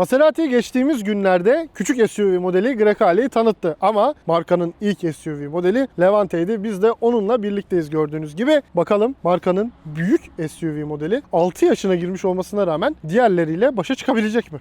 Maserati geçtiğimiz günlerde küçük SUV modeli Grecale'yi tanıttı ama markanın ilk SUV modeli Levante'ydi. Biz de onunla birlikteyiz gördüğünüz gibi. Bakalım markanın büyük SUV modeli 6 yaşına girmiş olmasına rağmen diğerleriyle başa çıkabilecek mi?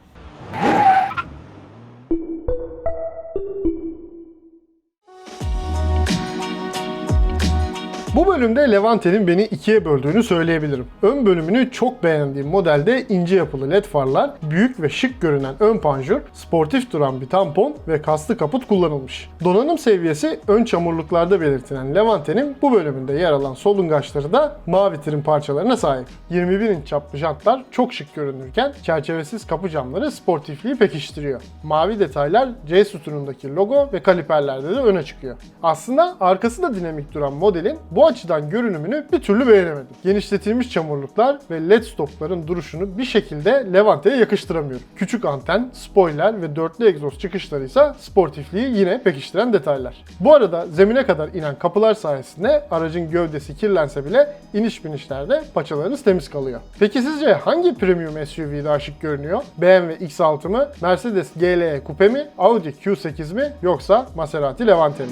Bu bölümde Levante'nin beni ikiye böldüğünü söyleyebilirim. Ön bölümünü çok beğendiğim modelde ince yapılı led farlar, büyük ve şık görünen ön panjur, sportif duran bir tampon ve kaslı kaput kullanılmış. Donanım seviyesi ön çamurluklarda belirtilen Levante'nin bu bölümünde yer alan solungaçları da mavi trim parçalarına sahip. 21 inç çaplı jantlar çok şık görünürken çerçevesiz kapı camları sportifliği pekiştiriyor. Mavi detaylar C sütunundaki logo ve kaliperlerde de öne çıkıyor. Aslında arkası da dinamik duran modelin bu açıdan görünümünü bir türlü beğenemedim. Genişletilmiş çamurluklar ve led stopların duruşunu bir şekilde Levante'ye yakıştıramıyorum. Küçük anten, spoiler ve dörtlü egzoz çıkışları ise sportifliği yine pekiştiren detaylar. Bu arada zemine kadar inen kapılar sayesinde aracın gövdesi kirlense bile iniş binişlerde paçalarınız temiz kalıyor. Peki sizce hangi premium SUV daha şık görünüyor? BMW X6 mı, Mercedes GLE Coupe mi, Audi Q8 mi yoksa Maserati Levante mi?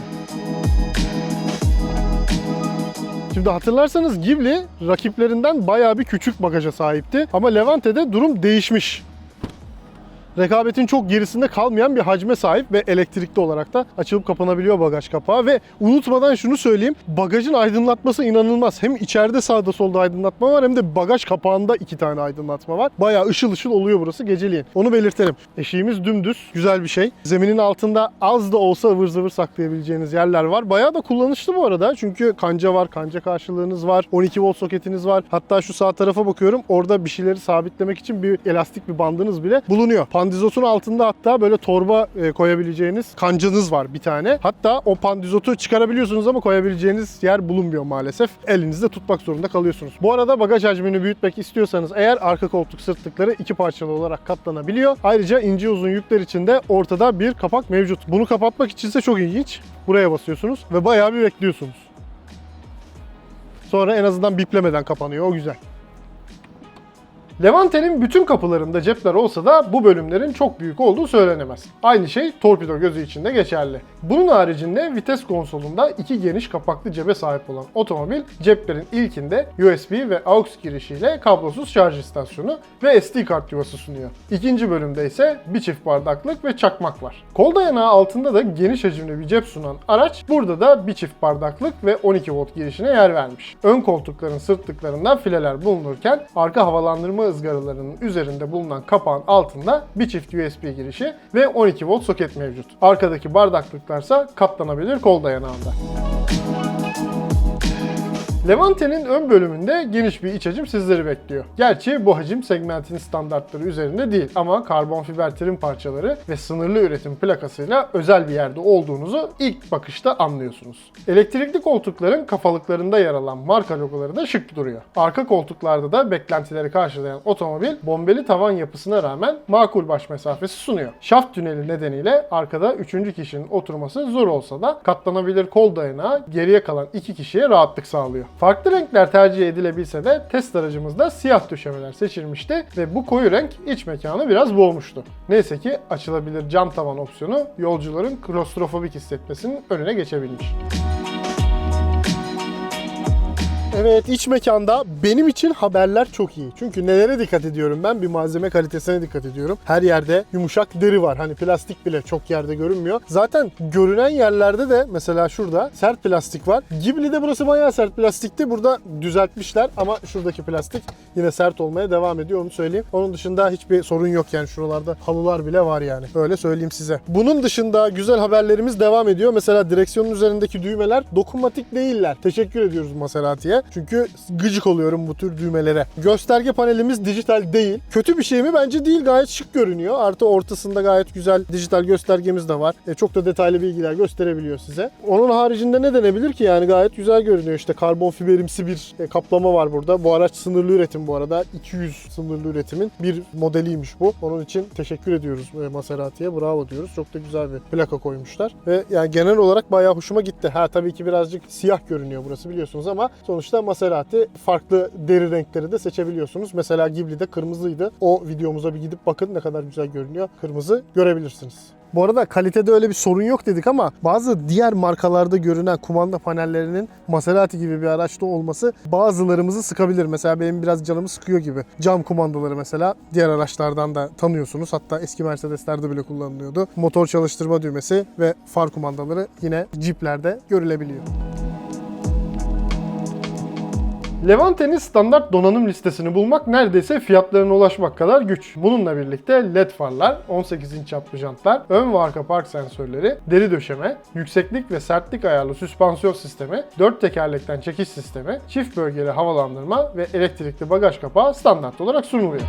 Şimdi hatırlarsanız Ghibli rakiplerinden bayağı bir küçük bagaja sahipti. Ama Levante'de durum değişmiş. Rekabetin çok gerisinde kalmayan bir hacme sahip ve elektrikli olarak da açılıp kapanabiliyor bagaj kapağı ve unutmadan şunu söyleyeyim bagajın aydınlatması inanılmaz. Hem içeride sağda solda aydınlatma var hem de bagaj kapağında iki tane aydınlatma var. Bayağı ışıl ışıl oluyor burası geceliğin. Onu belirtelim. Eşiğimiz dümdüz. Güzel bir şey. Zeminin altında az da olsa ıvır zıvır saklayabileceğiniz yerler var. Bayağı da kullanışlı bu arada. Çünkü kanca var, kanca karşılığınız var. 12 volt soketiniz var. Hatta şu sağ tarafa bakıyorum. Orada bir şeyleri sabitlemek için bir elastik bir bandınız bile bulunuyor. Pandizotun altında hatta böyle torba e, koyabileceğiniz kancanız var bir tane. Hatta o pandizotu çıkarabiliyorsunuz ama koyabileceğiniz yer bulunmuyor maalesef. Elinizde tutmak zorunda kalıyorsunuz. Bu arada bagaj hacmini büyütmek istiyorsanız eğer arka koltuk sırtlıkları iki parçalı olarak katlanabiliyor. Ayrıca ince uzun yükler için de ortada bir kapak mevcut. Bunu kapatmak içinse çok ilginç. Buraya basıyorsunuz ve bayağı bir bekliyorsunuz. Sonra en azından biplemeden kapanıyor. O güzel. Levante'nin bütün kapılarında cepler olsa da bu bölümlerin çok büyük olduğu söylenemez. Aynı şey torpido gözü için de geçerli. Bunun haricinde vites konsolunda iki geniş kapaklı cebe sahip olan otomobil ceplerin ilkinde USB ve AUX girişiyle kablosuz şarj istasyonu ve SD kart yuvası sunuyor. İkinci bölümde ise bir çift bardaklık ve çakmak var. Kol dayanağı altında da geniş hacimli bir cep sunan araç burada da bir çift bardaklık ve 12 volt girişine yer vermiş. Ön koltukların sırtlıklarında fileler bulunurken arka havalandırma ızgaralarının üzerinde bulunan kapağın altında bir çift USB girişi ve 12 volt soket mevcut. Arkadaki bardaklıklarsa katlanabilir kol dayanağında. Levante'nin ön bölümünde geniş bir iç hacim sizleri bekliyor. Gerçi bu hacim segmentin standartları üzerinde değil ama karbon fiber trim parçaları ve sınırlı üretim plakasıyla özel bir yerde olduğunuzu ilk bakışta anlıyorsunuz. Elektrikli koltukların kafalıklarında yer alan marka logoları da şık duruyor. Arka koltuklarda da beklentileri karşılayan otomobil bombeli tavan yapısına rağmen makul baş mesafesi sunuyor. Şaft tüneli nedeniyle arkada 3. kişinin oturması zor olsa da katlanabilir kol dayanağı geriye kalan 2 kişiye rahatlık sağlıyor. Farklı renkler tercih edilebilse de test aracımızda siyah döşemeler seçilmişti ve bu koyu renk iç mekanı biraz boğmuştu. Neyse ki açılabilir cam tavan opsiyonu yolcuların klostrofobik hissetmesinin önüne geçebilmiş. Evet iç mekanda benim için haberler çok iyi. Çünkü nelere dikkat ediyorum ben? Bir malzeme kalitesine dikkat ediyorum. Her yerde yumuşak deri var. Hani plastik bile çok yerde görünmüyor. Zaten görünen yerlerde de mesela şurada sert plastik var. Ghibli'de burası bayağı sert plastikti. Burada düzeltmişler ama şuradaki plastik yine sert olmaya devam ediyor onu söyleyeyim. Onun dışında hiçbir sorun yok yani şuralarda halılar bile var yani. Öyle söyleyeyim size. Bunun dışında güzel haberlerimiz devam ediyor. Mesela direksiyonun üzerindeki düğmeler dokunmatik değiller. Teşekkür ediyoruz Maserati'ye. Çünkü gıcık oluyorum bu tür düğmelere. Gösterge panelimiz dijital değil. Kötü bir şey mi? Bence değil. Gayet şık görünüyor. Artı ortasında gayet güzel dijital göstergemiz de var. E, çok da detaylı bilgiler gösterebiliyor size. Onun haricinde ne denebilir ki? Yani gayet güzel görünüyor. İşte karbon fiberimsi bir e, kaplama var burada. Bu araç sınırlı üretim bu arada. 200 sınırlı üretimin bir modeliymiş bu. Onun için teşekkür ediyoruz e, Maserati'ye. Bravo diyoruz. Çok da güzel bir plaka koymuşlar. Ve yani genel olarak bayağı hoşuma gitti. Ha tabii ki birazcık siyah görünüyor burası biliyorsunuz ama sonuçta Mesela Maserati farklı deri renkleri de seçebiliyorsunuz. Mesela Ghibli'de kırmızıydı. O videomuza bir gidip bakın ne kadar güzel görünüyor. Kırmızı görebilirsiniz. Bu arada kalitede öyle bir sorun yok dedik ama bazı diğer markalarda görünen kumanda panellerinin Maserati gibi bir araçta olması bazılarımızı sıkabilir. Mesela benim biraz canımı sıkıyor gibi. Cam kumandaları mesela diğer araçlardan da tanıyorsunuz. Hatta eski Mercedes'lerde bile kullanılıyordu. Motor çalıştırma düğmesi ve far kumandaları yine Jeep'lerde görülebiliyor. Levante'nin standart donanım listesini bulmak neredeyse fiyatlarına ulaşmak kadar güç. Bununla birlikte LED farlar, 18 inç çaplı jantlar, ön ve arka park sensörleri, deri döşeme, yükseklik ve sertlik ayarlı süspansiyon sistemi, 4 tekerlekten çekiş sistemi, çift bölgeli havalandırma ve elektrikli bagaj kapağı standart olarak sunuluyor.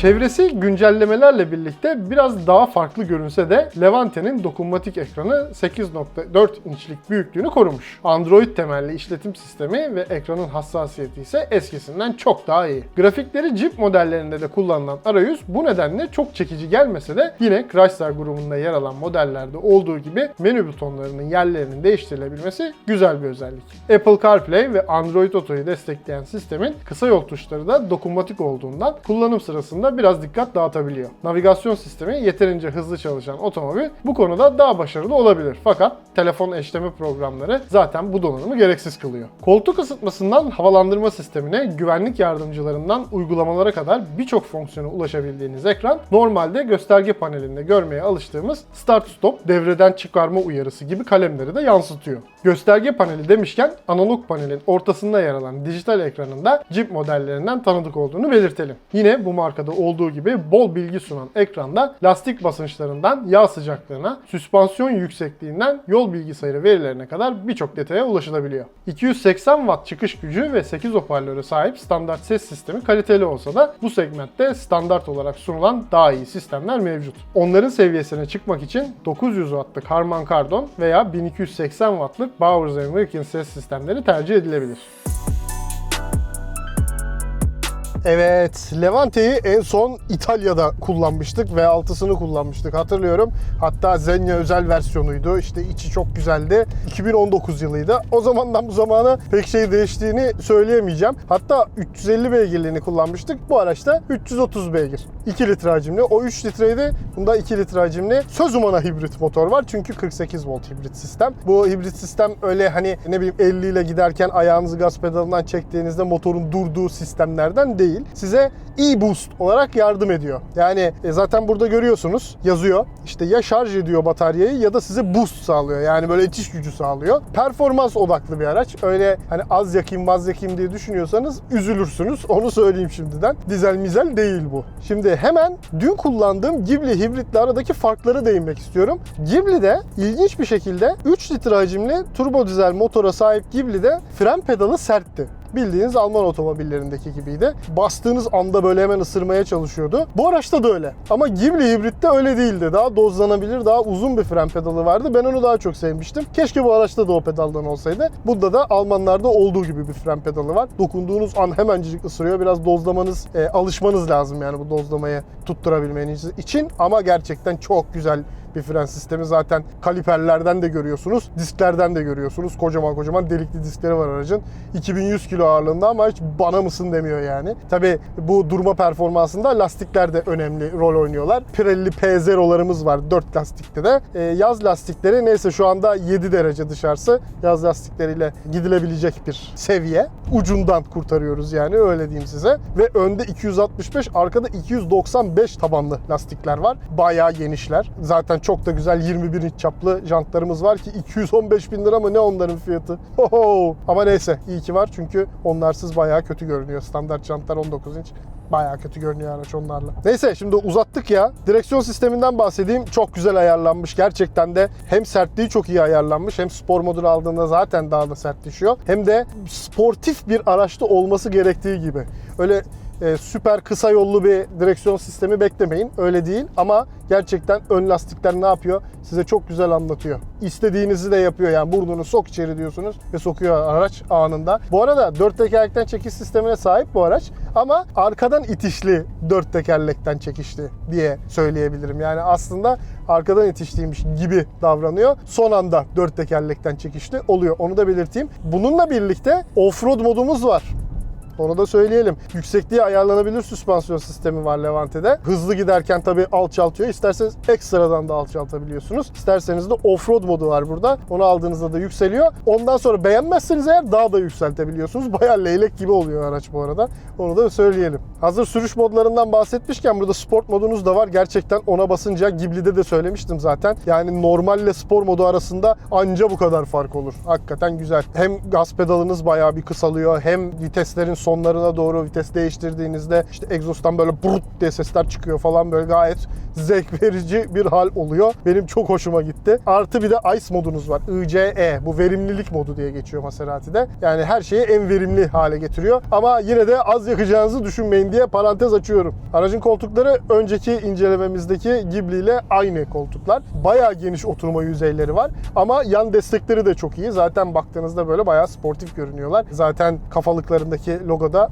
Çevresi güncellemelerle birlikte biraz daha farklı görünse de Levante'nin dokunmatik ekranı 8.4 inçlik büyüklüğünü korumuş. Android temelli işletim sistemi ve ekranın hassasiyeti ise eskisinden çok daha iyi. Grafikleri Jeep modellerinde de kullanılan arayüz bu nedenle çok çekici gelmese de yine Chrysler grubunda yer alan modellerde olduğu gibi menü butonlarının yerlerinin değiştirilebilmesi güzel bir özellik. Apple CarPlay ve Android Auto'yu destekleyen sistemin kısa yol tuşları da dokunmatik olduğundan kullanım sırasında biraz dikkat dağıtabiliyor. Navigasyon sistemi yeterince hızlı çalışan otomobil bu konuda daha başarılı olabilir. Fakat telefon eşleme programları zaten bu donanımı gereksiz kılıyor. Koltuk ısıtmasından havalandırma sistemine, güvenlik yardımcılarından uygulamalara kadar birçok fonksiyona ulaşabildiğiniz ekran normalde gösterge panelinde görmeye alıştığımız start stop devreden çıkarma uyarısı gibi kalemleri de yansıtıyor. Gösterge paneli demişken analog panelin ortasında yer alan dijital ekranında Jeep modellerinden tanıdık olduğunu belirtelim. Yine bu markada olduğu gibi bol bilgi sunan ekranda lastik basınçlarından yağ sıcaklığına, süspansiyon yüksekliğinden yol bilgisayarı verilerine kadar birçok detaya ulaşılabiliyor. 280 watt çıkış gücü ve 8 hoparlöre sahip standart ses sistemi kaliteli olsa da bu segmentte standart olarak sunulan daha iyi sistemler mevcut. Onların seviyesine çıkmak için 900 wattlık Harman Kardon veya 1280 wattlık Bowers Wilkins ses sistemleri tercih edilebilir. Evet, Levante'yi en son İtalya'da kullanmıştık. V6'sını kullanmıştık hatırlıyorum. Hatta Xenia özel versiyonuydu. İşte içi çok güzeldi. 2019 yılıydı. O zamandan bu zamana pek şey değiştiğini söyleyemeyeceğim. Hatta 350 beygirliğini kullanmıştık. Bu araçta 330 beygir. 2 litre hacimli. O 3 litreydi. Bunda 2 litre hacimli. Söz umana hibrit motor var. Çünkü 48 volt hibrit sistem. Bu hibrit sistem öyle hani ne bileyim 50 ile giderken ayağınızı gaz pedalından çektiğinizde motorun durduğu sistemlerden değil. Size e-boost olarak yardım ediyor. Yani e, zaten burada görüyorsunuz yazıyor. İşte ya şarj ediyor bataryayı ya da size boost sağlıyor. Yani böyle itiş gücü sağlıyor. Performans odaklı bir araç. Öyle hani az yakayım vaz yakayım diye düşünüyorsanız üzülürsünüz. Onu söyleyeyim şimdiden. Dizel mizel değil bu. Şimdi hemen dün kullandığım Ghibli hibritle aradaki farklara değinmek istiyorum. Ghibli'de ilginç bir şekilde 3 litre hacimli turbo dizel motora sahip Ghibli'de fren pedalı sertti. Bildiğiniz Alman otomobillerindeki gibiydi. Bastığınız anda böyle hemen ısırmaya çalışıyordu. Bu araçta da öyle. Ama Ghibli hibritte öyle değildi. Daha dozlanabilir, daha uzun bir fren pedalı vardı. Ben onu daha çok sevmiştim. Keşke bu araçta da o pedaldan olsaydı. Bunda da Almanlarda olduğu gibi bir fren pedalı var. Dokunduğunuz an hemencik ısırıyor. Biraz dozlamanız, e, alışmanız lazım yani bu dozlamayı tutturabilmeniz için. Ama gerçekten çok güzel bir fren sistemi. Zaten kaliperlerden de görüyorsunuz, disklerden de görüyorsunuz. Kocaman kocaman delikli diskleri var aracın. 2100 kilo ağırlığında ama hiç bana mısın demiyor yani. Tabi bu durma performansında lastikler de önemli rol oynuyorlar. Pirelli P0'larımız var 4 lastikte de. Ee, yaz lastikleri neyse şu anda 7 derece dışarısı. Yaz lastikleriyle gidilebilecek bir seviye. Ucundan kurtarıyoruz yani öyle diyeyim size. Ve önde 265, arkada 295 tabanlı lastikler var. Bayağı genişler. Zaten çok da güzel 21 inç çaplı jantlarımız var ki 215 bin lira mı ne onların fiyatı. Hoho. Ama neyse iyi ki var çünkü onlarsız bayağı kötü görünüyor. Standart jantlar 19 inç. Bayağı kötü görünüyor araç onlarla. Neyse şimdi uzattık ya. Direksiyon sisteminden bahsedeyim. Çok güzel ayarlanmış. Gerçekten de hem sertliği çok iyi ayarlanmış. Hem spor modunu aldığında zaten daha da sertleşiyor. Hem de sportif bir araçta olması gerektiği gibi. Öyle e, süper kısa yollu bir direksiyon sistemi beklemeyin. Öyle değil ama gerçekten ön lastikler ne yapıyor? Size çok güzel anlatıyor. İstediğinizi de yapıyor yani burnunu sok içeri diyorsunuz ve sokuyor araç anında. Bu arada dört tekerlekten çekiş sistemine sahip bu araç ama arkadan itişli dört tekerlekten çekişli diye söyleyebilirim. Yani aslında arkadan itişliymiş gibi davranıyor. Son anda dört tekerlekten çekişli oluyor. Onu da belirteyim. Bununla birlikte offroad modumuz var. Onu da söyleyelim. Yüksekliğe ayarlanabilir süspansiyon sistemi var Levante'de. Hızlı giderken tabii alçaltıyor. İsterseniz ekstradan da alçaltabiliyorsunuz. İsterseniz de offroad modu var burada. Onu aldığınızda da yükseliyor. Ondan sonra beğenmezseniz eğer daha da yükseltebiliyorsunuz. Bayağı leylek gibi oluyor araç bu arada. Onu da söyleyelim. Hazır sürüş modlarından bahsetmişken burada sport modunuz da var. Gerçekten ona basınca Ghibli'de de söylemiştim zaten. Yani normalle spor modu arasında anca bu kadar fark olur. Hakikaten güzel. Hem gaz pedalınız bayağı bir kısalıyor. Hem viteslerin sonlarına doğru vites değiştirdiğinizde işte egzozdan böyle brut diye sesler çıkıyor falan böyle gayet zevk verici bir hal oluyor. Benim çok hoşuma gitti. Artı bir de ICE modunuz var. ICE. Bu verimlilik modu diye geçiyor Maserati'de. Yani her şeyi en verimli hale getiriyor. Ama yine de az yakacağınızı düşünmeyin diye parantez açıyorum. Aracın koltukları önceki incelememizdeki Ghibli ile aynı koltuklar. Bayağı geniş oturma yüzeyleri var. Ama yan destekleri de çok iyi. Zaten baktığınızda böyle bayağı sportif görünüyorlar. Zaten kafalıklarındaki logoda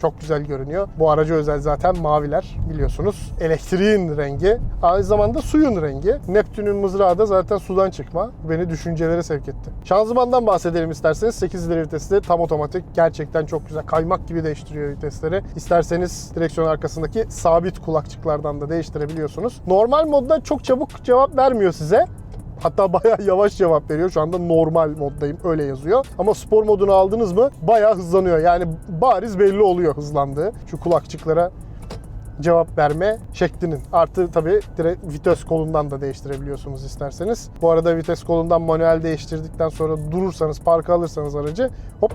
çok güzel görünüyor. Bu araca özel zaten maviler biliyorsunuz. Elektriğin rengi, aynı zamanda suyun rengi. Neptün'ün mızrağı da zaten sudan çıkma. Beni düşüncelere sevk etti. Şanzımandan bahsedelim isterseniz. 8 ileri vitesli tam otomatik. Gerçekten çok güzel. Kaymak gibi değiştiriyor vitesleri. İsterseniz direksiyon arkasındaki sabit kulakçıklardan da değiştirebiliyorsunuz. Normal modda çok çabuk cevap vermiyor size. Hatta bayağı yavaş cevap veriyor. Şu anda normal moddayım öyle yazıyor. Ama spor modunu aldınız mı bayağı hızlanıyor. Yani bariz belli oluyor hızlandığı. Şu kulakçıklara cevap verme şeklinin. Artı tabii direkt vites kolundan da değiştirebiliyorsunuz isterseniz. Bu arada vites kolundan manuel değiştirdikten sonra durursanız, parka alırsanız aracı hop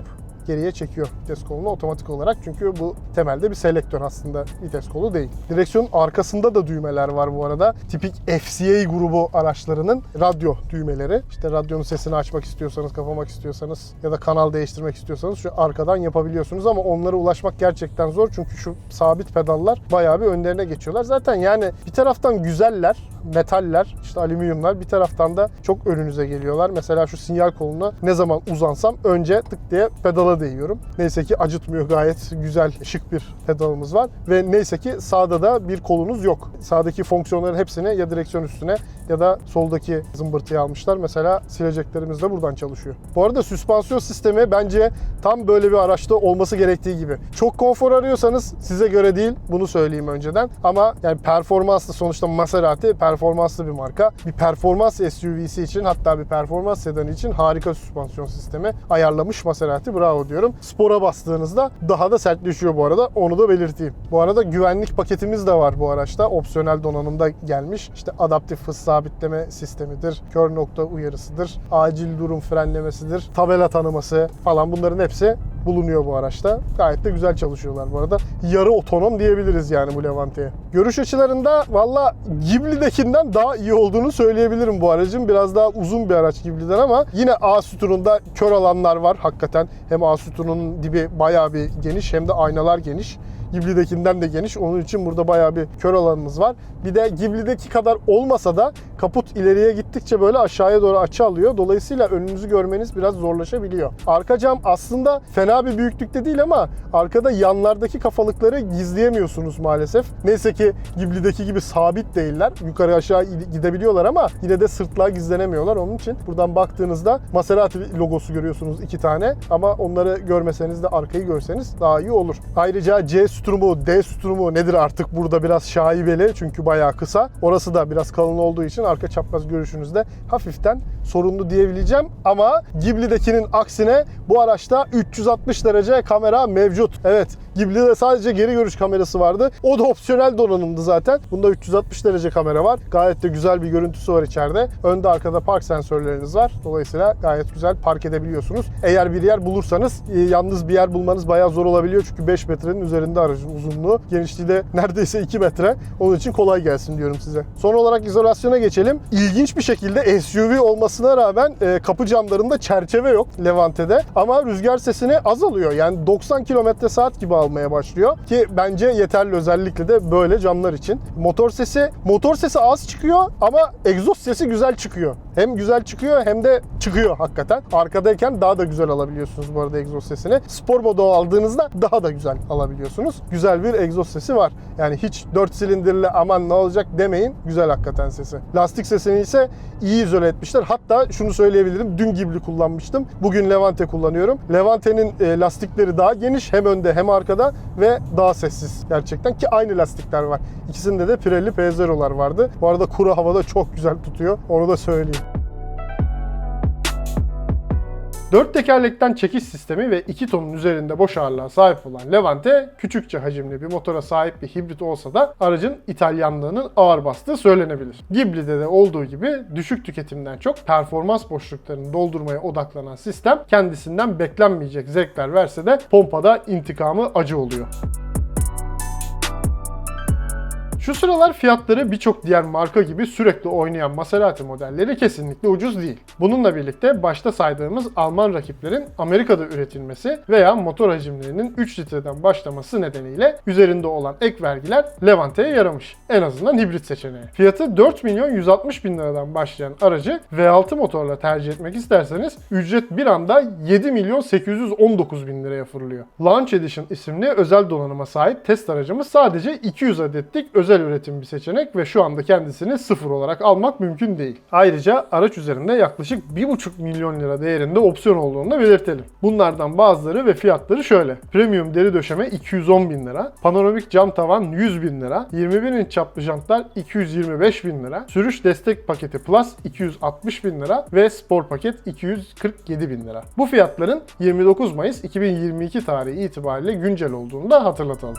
geriye çekiyor vites kolunu otomatik olarak. Çünkü bu temelde bir selektör aslında vites kolu değil. Direksiyonun arkasında da düğmeler var bu arada. Tipik FCA grubu araçlarının radyo düğmeleri. İşte radyonun sesini açmak istiyorsanız, kapamak istiyorsanız ya da kanal değiştirmek istiyorsanız şu arkadan yapabiliyorsunuz ama onlara ulaşmak gerçekten zor. Çünkü şu sabit pedallar bayağı bir önlerine geçiyorlar. Zaten yani bir taraftan güzeller, metaller, işte alüminyumlar bir taraftan da çok önünüze geliyorlar. Mesela şu sinyal koluna ne zaman uzansam önce tık diye pedala değiyorum. Neyse ki acıtmıyor gayet güzel şık bir pedalımız var ve neyse ki sağda da bir kolunuz yok. Sağdaki fonksiyonların hepsini ya direksiyon üstüne ya da soldaki zımbırtıyı almışlar. Mesela sileceklerimiz de buradan çalışıyor. Bu arada süspansiyon sistemi bence tam böyle bir araçta olması gerektiği gibi. Çok konfor arıyorsanız size göre değil bunu söyleyeyim önceden. Ama yani performanslı sonuçta Maserati performanslı bir marka. Bir performans SUV'si için hatta bir performans sedanı için harika süspansiyon sistemi ayarlamış Maserati. Bravo diyorum. Spora bastığınızda daha da sertleşiyor bu arada. Onu da belirteyim. Bu arada güvenlik paketimiz de var bu araçta. Opsiyonel donanımda gelmiş. İşte adaptif hız sabitleme sistemidir. Kör nokta uyarısıdır. Acil durum frenlemesidir. Tabela tanıması falan bunların hepsi bulunuyor bu araçta. Gayet de güzel çalışıyorlar bu arada. Yarı otonom diyebiliriz yani bu Levante'ye. Görüş açılarında valla Ghibli'dekinden daha iyi olduğunu söyleyebilirim bu aracın. Biraz daha uzun bir araç Ghibli'den ama yine A sütununda kör alanlar var hakikaten. Hem A sütununun dibi bayağı bir geniş hem de aynalar geniş. Ghibli'dekinden de geniş. Onun için burada bayağı bir kör alanımız var. Bir de Ghibli'deki kadar olmasa da kaput ileriye gittikçe böyle aşağıya doğru açı alıyor. Dolayısıyla önünüzü görmeniz biraz zorlaşabiliyor. Arka cam aslında fena bir büyüklükte değil ama arkada yanlardaki kafalıkları gizleyemiyorsunuz maalesef. Neyse ki Ghibli'deki gibi sabit değiller. Yukarı aşağı gidebiliyorlar ama yine de sırtlığa gizlenemiyorlar. Onun için buradan baktığınızda Maserati logosu görüyorsunuz iki tane ama onları görmeseniz de arkayı görseniz daha iyi olur. Ayrıca C sütunumu, D sütunumu nedir artık burada biraz şaibeli çünkü bayağı kısa. Orası da biraz kalın olduğu için arka çapraz görüşünüzde hafiften sorunlu diyebileceğim. Ama Ghibli'dekinin aksine bu araçta 360 derece kamera mevcut. Evet Ghibli'de sadece geri görüş kamerası vardı. O da opsiyonel donanımdı zaten. Bunda 360 derece kamera var. Gayet de güzel bir görüntüsü var içeride. Önde arkada park sensörleriniz var. Dolayısıyla gayet güzel park edebiliyorsunuz. Eğer bir yer bulursanız e, yalnız bir yer bulmanız bayağı zor olabiliyor. Çünkü 5 metrenin üzerinde aracın uzunluğu. Genişliği de neredeyse 2 metre. Onun için kolay gelsin diyorum size. Son olarak izolasyona geçelim. İlginç bir şekilde SUV olmasına rağmen e, kapı camlarında çerçeve yok Levante'de. Ama rüzgar sesini az alıyor. Yani 90 km saat gibi almış almaya başlıyor. Ki bence yeterli özellikle de böyle camlar için. Motor sesi, motor sesi az çıkıyor ama egzoz sesi güzel çıkıyor. Hem güzel çıkıyor hem de çıkıyor hakikaten. Arkadayken daha da güzel alabiliyorsunuz bu arada egzoz sesini. Spor modu aldığınızda daha da güzel alabiliyorsunuz. Güzel bir egzoz sesi var. Yani hiç 4 silindirli aman ne olacak demeyin. Güzel hakikaten sesi. Lastik sesini ise iyi izole etmişler. Hatta şunu söyleyebilirim. Dün Ghibli kullanmıştım. Bugün Levante kullanıyorum. Levante'nin e, lastikleri daha geniş. Hem önde hem arkada ve daha sessiz gerçekten. Ki aynı lastikler var. İkisinde de Pirelli P0'lar vardı. Bu arada kuru havada çok güzel tutuyor. Onu da söyleyeyim. Dört tekerlekten çekiş sistemi ve 2 tonun üzerinde boş ağırlığa sahip olan Levante, küçükçe hacimli bir motora sahip bir hibrit olsa da aracın İtalyanlığının ağır bastığı söylenebilir. Ghibli'de de olduğu gibi düşük tüketimden çok performans boşluklarını doldurmaya odaklanan sistem kendisinden beklenmeyecek zevkler verse de pompada intikamı acı oluyor. Şu sıralar fiyatları birçok diğer marka gibi sürekli oynayan Maserati modelleri kesinlikle ucuz değil. Bununla birlikte başta saydığımız Alman rakiplerin Amerika'da üretilmesi veya motor hacimlerinin 3 litreden başlaması nedeniyle üzerinde olan ek vergiler Levante'ye yaramış. En azından hibrit seçeneği. Fiyatı 4 milyon 160 bin liradan başlayan aracı V6 motorla tercih etmek isterseniz ücret bir anda 7 milyon 819 bin liraya fırlıyor. Launch Edition isimli özel donanıma sahip test aracımız sadece 200 adetlik özel üretim bir seçenek ve şu anda kendisini sıfır olarak almak mümkün değil. Ayrıca araç üzerinde yaklaşık 1,5 milyon lira değerinde opsiyon olduğunu da belirtelim. Bunlardan bazıları ve fiyatları şöyle. Premium deri döşeme 210 bin lira, panoramik cam tavan 100 bin lira, 21 inç çaplı jantlar 225 bin lira, sürüş destek paketi Plus 260 bin lira ve spor paket 247 bin lira. Bu fiyatların 29 Mayıs 2022 tarihi itibariyle güncel olduğunu da hatırlatalım.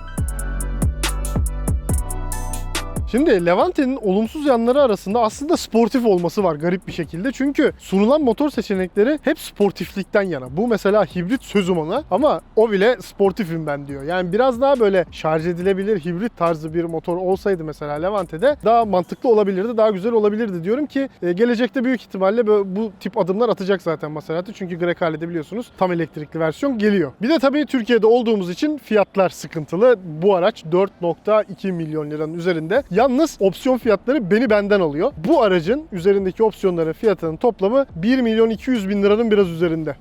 Şimdi Levante'nin olumsuz yanları arasında aslında sportif olması var garip bir şekilde. Çünkü sunulan motor seçenekleri hep sportiflikten yana. Bu mesela hibrit sözüm ona ama o bile sportifim ben diyor. Yani biraz daha böyle şarj edilebilir hibrit tarzı bir motor olsaydı mesela Levante'de daha mantıklı olabilirdi, daha güzel olabilirdi diyorum ki e, gelecekte büyük ihtimalle bu tip adımlar atacak zaten Maserati. Çünkü Grecale'de biliyorsunuz tam elektrikli versiyon geliyor. Bir de tabii Türkiye'de olduğumuz için fiyatlar sıkıntılı. Bu araç 4.2 milyon liranın üzerinde. Yalnız opsiyon fiyatları beni benden alıyor. Bu aracın üzerindeki opsiyonların fiyatının toplamı 1 milyon 200 bin liranın biraz üzerinde.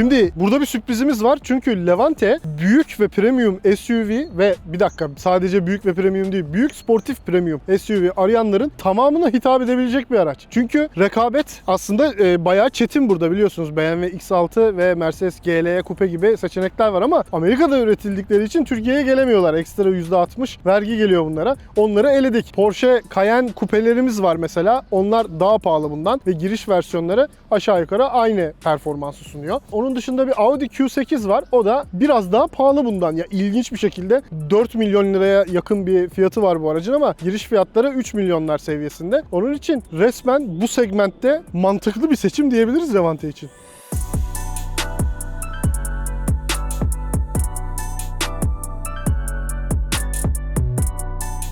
Şimdi burada bir sürprizimiz var. Çünkü Levante büyük ve premium SUV ve bir dakika sadece büyük ve premium değil, büyük sportif premium SUV arayanların tamamına hitap edebilecek bir araç. Çünkü rekabet aslında e, bayağı çetin burada biliyorsunuz. BMW X6 ve Mercedes GLE Coupe gibi seçenekler var ama Amerika'da üretildikleri için Türkiye'ye gelemiyorlar. Ekstra %60 vergi geliyor bunlara. Onları eledik. Porsche Cayenne kupelerimiz var mesela. Onlar daha pahalı bundan ve giriş versiyonları aşağı yukarı aynı performansı sunuyor. Onun dışında bir Audi Q8 var. O da biraz daha pahalı bundan. Ya ilginç bir şekilde 4 milyon liraya yakın bir fiyatı var bu aracın ama giriş fiyatları 3 milyonlar seviyesinde. Onun için resmen bu segmentte mantıklı bir seçim diyebiliriz Levante için.